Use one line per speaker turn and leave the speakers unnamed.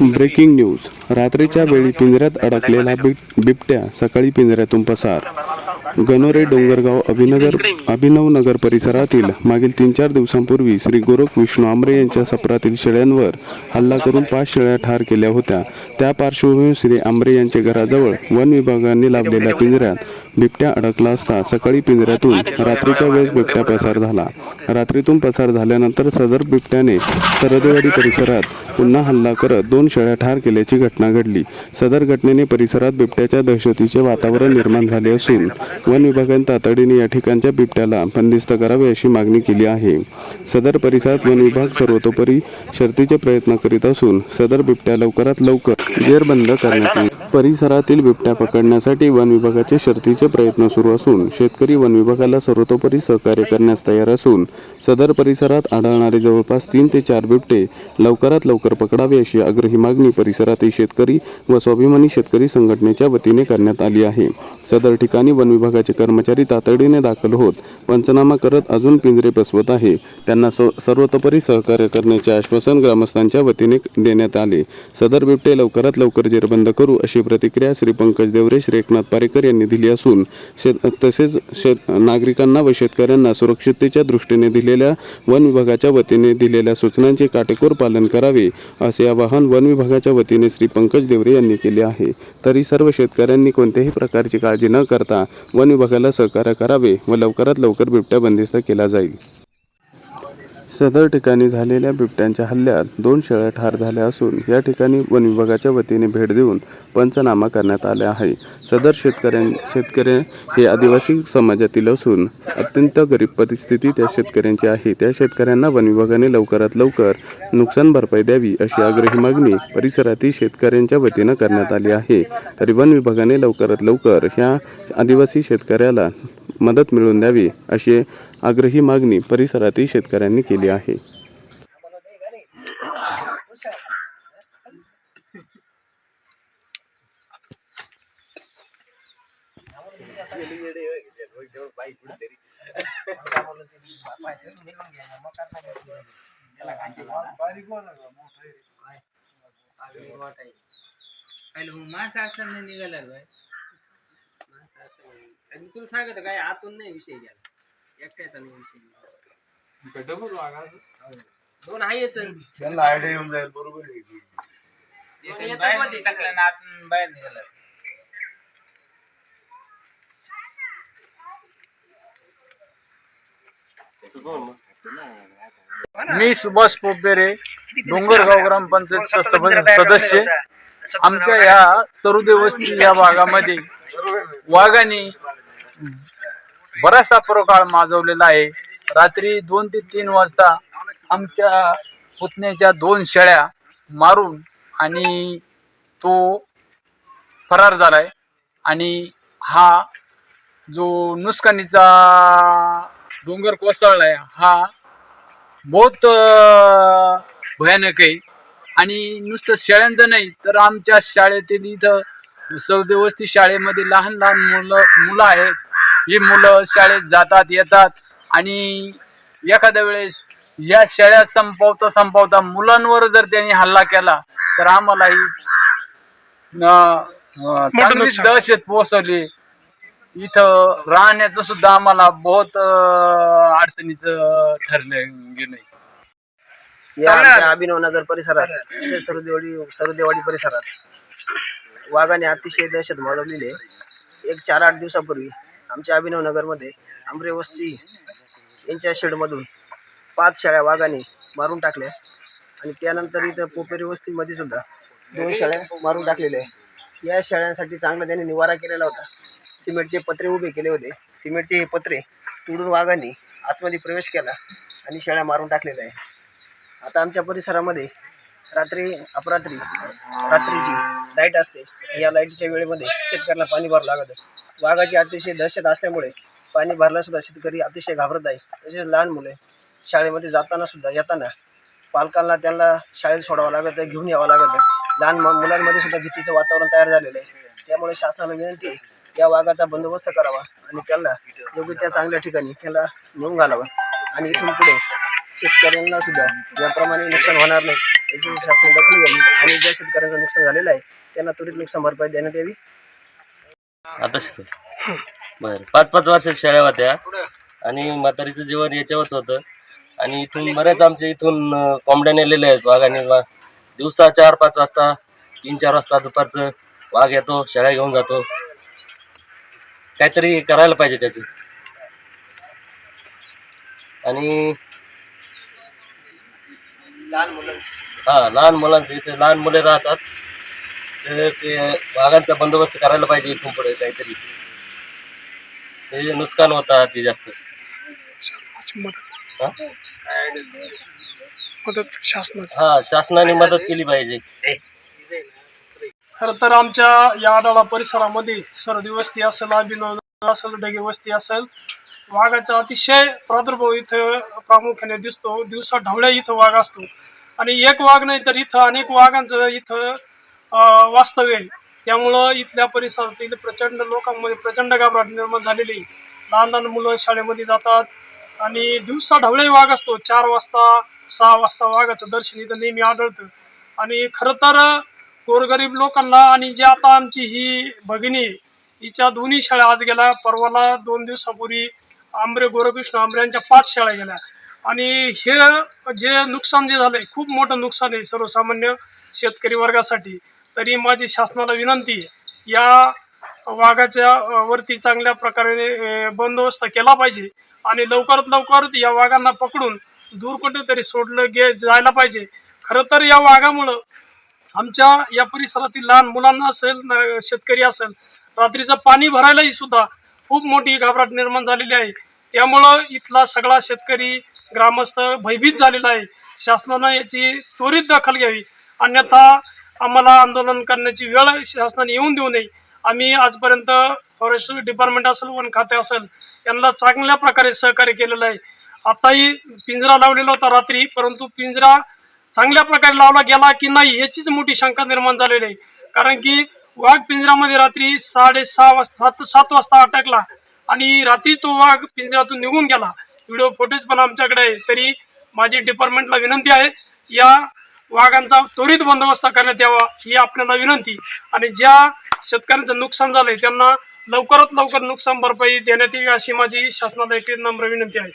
Breaking news. रात्रीच्या वेळी पिंजऱ्यात अडकलेला बिब बिबट्या सकाळी पिंजऱ्यातून पसार. गणोरे डोंगरगाव अभिनगर अभिनवनगर परिसरातील मागील तीन चार दिवसांपूर्वी श्री गोरख विष्णू आमरे यांच्या सपरातील शेळ्यांवर हल्ला करून पाच शेळ्या ठार केल्या होत्या. त्या पार्श्वभूमीवर श्री आमरे यांच्या घराजवळ वन विभागाने लावलेल्या पिंजऱ्यात बिबट्या अडकला असता सकाळी पिंजऱ्यातून रात्रीच्या वेळेस बिबट्या पसार झाला. रात्रीतून पसार झाल्यानंतर सदर बिबट्याने सरदेवाडी परिसरात पुन्हा हल्ला करत दोन शेळ्या ठार केल्याची घटना घडली. सदर घटनेने परिसरात बिबट्याच्या दहशतीचे वातावरण निर्माण झाले असून वन विभागाने तातडीने या ठिकाणच्या बिबट्याला बंदिस्त करावे अशी मागणी केली आहे. सदर परिसरात वन विभाग सर्वतोपरी शर्तीचे प्रयत्न करीत असून सदर बिबट्या लवकरात लवकर जेरबंद करण्यात येईल. परिसरातील बिबट्या पकडण्यासाठी वन विभागाचे शर्तीचे प्रयत्न सुरू असून शेतकरी वन विभागाला सर्वतोपरी सहकार्य करण्यास तयार असून सदर परिसरात आढळणारे जवळपास तीन ते चार बिबटे लवकरात लवकर पकडावे अशी आग्रही मागणी परिसरातील शेतकरी व स्वाभिमानी शेतकरी संघटनेच्या वतीने करण्यात आली आहे. सदर ठिकाणी वन विभागाचे कर्मचारी तातडीने दाखल होत पंचनामा करत अजून पिंजरे बसवत आहे. त्यांना सर्वतोपरी सहकार्य करण्याचे आश्वासन ग्रामस्थांच्या वतीने देण्यात आले. सदर बिबटे लवकरात लवकर जेरबंद करू अशी प्रतिक्रिया श्री पंकज देवरे श्री एकनाथ पारेकर यांनी दिली असून शेत तसेच शेत नागरिकांना व शेतकऱ्यांना सुरक्षिततेच्या दृष्टीने दिलेल्या वन विभागाच्या वतीने दिलेल्या सूचनांचे काटेकोर पालन करावे असे आवाहन वन विभागाच्या वतीने श्री पंकज देवरे यांनी केले आहे. तरी सर्व शेतकऱ्यांनी कोणत्याही प्रकारची काळजी न करता वन विभागाला सहकार्य करावे व लवकरात लवकर बिबट्या बंदिस्त केला जाईल. सदर ठिकाणी झालेल्या बिबट्यांच्या हल्ल्यात दोन शेळ्या ठार झाल्या असून या ठिकाणी वन विभागाच्या वतीने भेट देऊन पंचनामा करण्यात आले आहे. सदर शेतकऱ्यां शेतकरी हे आदिवासी समाजातील असून अत्यंत गरीब परिस्थिती त्या शेतकऱ्यांची आहे. त्या शेतकऱ्यांना वन विभागाने लवकरात लवकर नुकसान भरपाई द्यावी अशी आग्रही मागणी परिसरातील शेतकऱ्यांच्या वतीनं करण्यात आली आहे. तरी वन विभागाने लवकरात लवकर ह्या आदिवासी शेतकऱ्याला मदत मिळवून द्यावी अशी आग्रही मागणी परिसरातील शेतकऱ्यांनी केली आहे.
माणसं असताना निघाला आणि तुला सांगत काय आतून नाही विषय घ्या एकट्याचा नाही विषय दोन आहेच.
त्यांना आयडिया येऊन जाईल बरोबर आहे की.
बाहेर टाकलं ना आतून बाहेर निघाला
मी सुभाष पोपेरे डोंगरगाव ग्रामपंचायत सभ- सदस्य. आमच्या या सरुदे वस्ती या भागामध्ये वाघाने. बराचसा प्रकाळ माजवलेला आहे. रात्री दोन ते तीन वाजता आमच्या पुतण्याच्या दोन शेळ्या मारून आणि तो फरार झालाय. आणि हा जो नुसकानीचा डोंगर कोसळलाय हा बहुत भयानक आहे. आणि नुसतं शेळ्यांचं नाही तर आमच्या शाळेतील इथं सौदेवस्ती शाळेमध्ये लहान लहान मुलं मुलं आहेत. ही मुलं शाळेत जातात येतात आणि एखाद्या वेळेस या शाळा संपवता संपवता मुलांवर जर त्यांनी हल्ला केला तर आम्हालाही चांगलीच दहशत पोचवली इथं राहण्याचं सुद्धा आम्हाला बहुत अडचणीचं ठरलं गेलंय
या आमच्या अभिनव नगर परिसरात सरुदेवाडी सरुदेवाडी परिसरात. वाघाने अतिशय दहशत माजवलेली आहे. एक चार आठ दिवसापूर्वी आमच्या अभिनवनगरमध्ये आंबरे वस्ती यांच्या शेडमधून पाच शाळ्या वाघाने मारून टाकल्या आणि त्यानंतर इथं पोपेरी वस्तीमध्ये सुद्धा दोन शाळ्या मारून टाकलेल्या आहे या शाळांसाठी चांगला त्याने निवारा केलेला होता. सिमेंटचे पत्रे उभे केले होते. सिमेंटचे हे पत्रे तोडून वाघांनी आतमध्ये प्रवेश केला आणि शाळा मारून टाकलेल्या आहे आता आमच्या परिसरामध्ये रात्री अपरात्री रात्रीची लाइट असते. या लाईटीच्या वेळेमध्ये शेतकऱ्यांना पाणी भरावं लागतं वाघाची अतिशय दहशत असल्यामुळे पाणी भरल्यासुद्धा शेतकरी अतिशय घाबरत आहे. तसेच लहान मुले शाळेमध्ये जाताना सुद्धा येताना पालकांना त्यांना शाळेत सोडावं लागतं घेऊन यावं लागतं लहान मु- मुलांमध्ये सुद्धा भीतीचं वातावरण तयार झालेलं आहे. त्यामुळे शासनाला विनंती आहे या वाघाचा बंदोबस्त करावा आणि त्यांना योग्य त्या चांगल्या ठिकाणी त्याला नेऊन घालावं. आणि इथून पुढे शेतकऱ्यांना सुद्धा याप्रमाणे नुकसान होणार नाही. याची शासनाने दखल घ्यावी आणि ज्या शेतकऱ्यांचं नुकसान झालेलं आहे त्यांना त्वरित नुकसान भरपाई देण्यात यावी.
आता शिकतो बरं. पाच पाच वर्षात शेळ्या होत्या आणि म्हातारीचं जीवन याच्यावरच होतं. आणि इथून बऱ्याच आमच्या इथून कोंबड्या नेलेल्या आहेत वाघाने वा दिवसा चार पाच वाजता तीन चार वाजता दुपारचं वाघ येतो शेळ्या घेऊन जातो. काहीतरी करायला पाहिजे त्याचं. आणि
लहान मुलांचं.
हा लहान मुलांचं इथे लहान मुले राहतात. ते ते वाघांचा बंदोबस्त करायला पाहिजे इथून पुढे काहीतरी. ते नुकसान होतं ते जास्त. हा? हा शासनाने मदत केली पाहिजे.
खरं तर आमच्या या आडाळा परिसरामध्ये सरदी वस्ती असेल अभिनव असेल डगे वस्ती असेल वाघाचा अतिशय प्रादुर्भाव इथं प्रामुख्याने दिसतो. दिवसा ढवळ्या इथं वाघ असतो. आणि एक वाघ नाही तर इथं अनेक वाघांचं इथं वास्तव्य आहे. त्यामुळं इथल्या परिसरातील प्रचंड लोकांमध्ये प्रचंड घाबराट निर्माण झालेली आहे. लहान लहान मुलं शाळेमध्ये जातात आणि दिवसा ढवळे वाघ असतो. चार वाजता सहा वाजता वाघाचं दर्शन इथं नेहमी आढळतं. आणि खरं तर गोरगरीब लोकांना आणि जी आता आमची ही भगिनी हिच्या दोन्ही शाळा आज गेल्या परवाला दोन दिवसापूर्वी आंबरे गोरकृष्ण आंबऱ्यांच्या पाच शाळा गेल्या. आणि हे जे नुकसान जे झालंय खूप मोठं नुकसान आहे सर्वसामान्य शेतकरी वर्गासाठी. तरी माझी शासनाला विनंती आहे या वाघाच्या वरती चांगल्या प्रकारे बंदोबस्त केला पाहिजे आणि लवकरात लवकर या वाघांना पकडून दूर कुठेतरी सोडलं गे जायला पाहिजे. खरं तर या वाघामुळं आमच्या या परिसरातील लहान मुलांना असेल न- शेतकरी असेल रात्रीचं पाणी भरायलाही सुद्धा खूप मोठी घाबराट निर्माण झालेली आहे. त्यामुळं इथला सगळा शेतकरी ग्रामस्थ भयभीत झालेला आहे. शासनानं याची त्वरित दखल घ्यावी. अन्यथा आम्हाला आंदोलन करण्याची वेळ शासनाने येऊन देऊ नये. आम्ही आजपर्यंत फॉरेस्ट डिपार्टमेंट असेल वन खाते असेल यांना चांगल्या प्रकारे सहकार्य केलेलं आहे. आताही पिंजरा लावलेला होता रात्री परंतु पिंजरा चांगल्या प्रकारे लावला गेला की नाही याचीच मोठी शंका निर्माण झालेली आहे. कारण की वाघ पिंजऱ्यामध्ये रात्री साडेसहा वाजता सात सात वाजता अटकला. आणि रात्री तो वाघ पिंजऱ्यातून निघून गेला. व्हिडिओ फुटेज पण आमच्याकडे आहे. तरी माझी डिपार्टमेंटला विनंती आहे या वाघांचा त्वरित बंदोबस्त करण्यात यावा ही आपल्याला विनंती. आणि ज्या शेतकऱ्यांचं नुकसान झालंय त्यांना लवकरात लवकर नुकसान भरपाई देण्यात यावी अशी माझी शासनाला एक नम्र विनंती आहे.